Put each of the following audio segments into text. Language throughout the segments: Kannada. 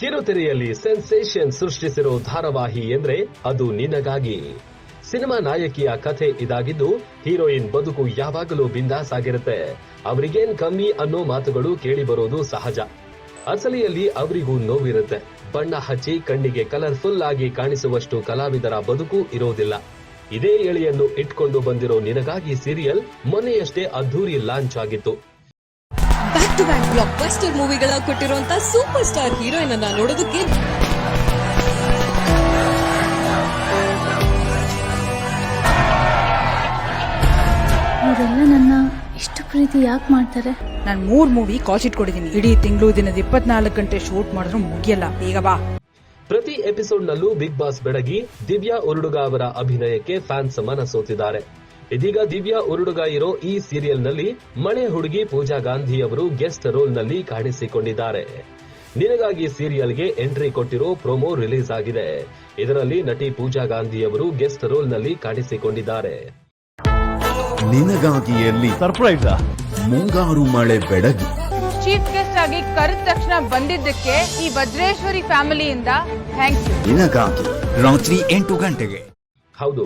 ಕಿರುತೆರೆಯಲ್ಲಿ ಸೆನ್ಸೇಷನ್ ಸೃಷ್ಟಿಸಿರೋ ಧಾರಾವಾಹಿ ಎಂದ್ರೆ ಅದು ನಿನಗಾಗಿ. ಸಿನಿಮಾ ನಾಯಕಿಯ ಕಥೆ ಇದಾಗಿದ್ದು, ಹೀರೋಯಿನ್ ಬದುಕು ಯಾವಾಗಲೂ ಬಿಂದಾಸ್ ಆಗಿರುತ್ತೆ ಅವರಿಗೇನ್ ಕಮ್ಮಿ ಅನ್ನೋ ಮಾತುಗಳು ಕೇಳಿ ಬರೋದು ಸಹಜ. ಅಸಲಿಯಲ್ಲಿ ಅವರಿಗೂ ನೋವಿರುತ್ತೆ. ಬಣ್ಣ ಹಚ್ಚಿ ಕಣ್ಣಿಗೆ ಕಲರ್ಫುಲ್ ಆಗಿ ಕಾಣಿಸುವಷ್ಟು ಕಲಾವಿದರ ಬದುಕು ಇರೋದಿಲ್ಲ. ಇದೇ ಎಳೆಯನ್ನು ಇಟ್ಕೊಂಡು ಬಂದಿರೋ ನಿನಗಾಗಿ ಸೀರಿಯಲ್ ಮೊನ್ನೆಯಷ್ಟೇ ಅದ್ದೂರಿ ಲಾಂಚ್ ಆಗಿತ್ತು back to back blockbuster ಮೂವಿಗಳ ಕೊಟ್ಟಿರುವಂತ ಸೂಪರ್ ಸ್ಟಾರ್ ಹೀರೋಯಿನ್ ಅನ್ನ ನೋಡೋದಕ್ಕೆ ಇವರೆಲ್ಲ ನನ್ನ ಇಷ್ಟು ಪ್ರೀತಿ ಯಾಕೆ ಮಾಡ್ತಾರೆ? ನಾನು ಮೂರ್ ಮೂವಿ ಕಾಲ್ ಶೀಟ್ ಕೊಟ್ಟಿದ್ದೀನಿ ಇಡೀ ತಿಂಗಳು ದಿನದ ಇಪ್ಪತ್ನಾಲ್ಕು ಗಂಟೆ ಶೂಟ್ ಮಾಡಿದ್ರು ಮುಗಿಯಲ್ಲ. ಈಗ ಬಾ. ಪ್ರತಿ ಎಪಿಸೋಡ್ನಲ್ಲೂ ಬಿಗ್ ಬಾಸ್ ಬೆಡಗಿ ದಿವ್ಯಾ ಉರುಡುಗ ಅವರ ಅಭಿನಯಕ್ಕೆ ಫ್ಯಾನ್ಸ್ ಮನಸೋತಿದ್ದಾರೆ. ಇದೀಗ ದಿವ್ಯಾ ಉರುಡುಗ ಇರೋ ಈ ಸೀರಿಯಲ್ನಲ್ಲಿ ಮಳೆ ಹುಡುಗಿ ಪೂಜಾ ಗಾಂಧಿ ಅವರು ಗೆಸ್ಟ್ ರೋಲ್ನಲ್ಲಿ ಕಾಣಿಸಿಕೊಂಡಿದ್ದಾರೆ. ನಿನಗಾಗಿ ಸೀರಿಯಲ್ಗೆ ಎಂಟ್ರಿ ಕೊಟ್ಟಿರೋ ಪ್ರೊಮೋ ರಿಲೀಸ್ ಆಗಿದೆ. ಇದರಲ್ಲಿ ನಟಿ ಪೂಜಾ ಗಾಂಧಿ ಅವರು ಗೆಸ್ಟ್ ರೋಲ್ನಲ್ಲಿ ಕಾಣಿಸಿಕೊಂಡಿದ್ದಾರೆ. ನಿನಗಾಗಿಯಲ್ಲಿ ಸರ್ಪ್ರೈಸ್ ಮುಂಗಾರು ಮಳೆ ಬೆಡಗಿ ಚೀಫ್ ಗೆಸ್ಟ್ ಆಗಿ ಕರೆದ ತಕ್ಷಣ ಬಂದಿದ್ದಕ್ಕೆ ಈ ಭದ್ರೇಶ್ವರಿ ಫ್ಯಾಮಿಲಿಯಿಂದ ಥ್ಯಾಂಕ್ಸ್ ನಿನಗಾಗಿ ರಾತ್ರಿ ಎಂಟು ಗಂಟೆಗೆ. ಹೌದು.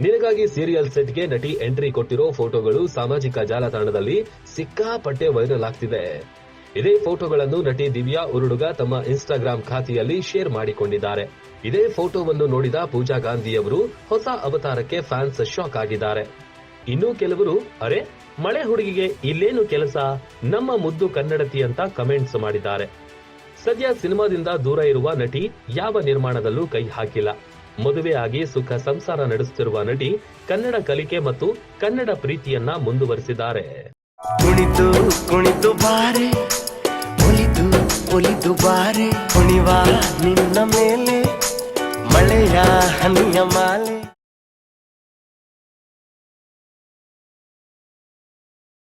ನಿನಗಾಗಿ ಸೀರಿಯಲ್ ಸೆಟ್ಗೆ ನಟಿ ಎಂಟ್ರಿ ಕೊಟ್ಟಿರೋ ಫೋಟೋಗಳು ಸಾಮಾಜಿಕ ಜಾಲತಾಣದಲ್ಲಿ ಸಿಕ್ಕಾಪಟ್ಟೆ ವೈರಲ್ ಆಗ್ತಿದೆ. ಇದೇ ಫೋಟೋಗಳನ್ನು ನಟಿ ದಿವ್ಯಾ ಉರುಡುಗ ತಮ್ಮ ಇನ್ಸ್ಟಾಗ್ರಾಂ ಖಾತೆಯಲ್ಲಿ ಶೇರ್ ಮಾಡಿಕೊಂಡಿದ್ದಾರೆ. ಇದೇ ಫೋಟೋವನ್ನು ನೋಡಿದ ಪೂಜಾ ಗಾಂಧಿ ಅವರು ಹೊಸ ಅವತಾರಕ್ಕೆ ಫ್ಯಾನ್ಸ್ ಶಾಕ್ ಆಗಿದ್ದಾರೆ. ಇನ್ನು ಕೆಲವರು, ಅರೆ, ಮಳೆ ಹುಡುಗಿಗೆ ಇಲ್ಲೇನು ಕೆಲಸ? ನಮ್ಮ ಮುದ್ದು ಕನ್ನಡತಿ ಅಂತ ಕಮೆಂಟ್ಸ್ ಮಾಡಿದ್ದಾರೆ. ಸದ್ಯ ಸಿನಿಮಾದಿಂದ ದೂರ ಇರುವ ನಟಿ ಯಾವ ನಿರ್ಮಾಣದಲ್ಲೂ ಕೈ ಹಾಕಿಲ್ಲ. ಮದುವೆ ಆಗಿ ಸುಖ ಸಂಸಾರ ನಡೆಸುತ್ತಿರುವ ನಟಿ ಕನ್ನಡ ಕಲಿಕೆ ಮತ್ತು ಕನ್ನಡ ಪ್ರೀತಿಯನ್ನ ಮುಂದುವರೆಸಿದ್ದಾರೆ. ಕುಣಿತು ಕುಣಿತು ಬಾರೆ ಒಲಿದು ಒಲಿದು ಬಾರೆ, ಕುಣಿವ ನಿನ್ನ ಮೇಲೆ ಮಳೆಯ ಹನಿಯ ಮಾಲೆ.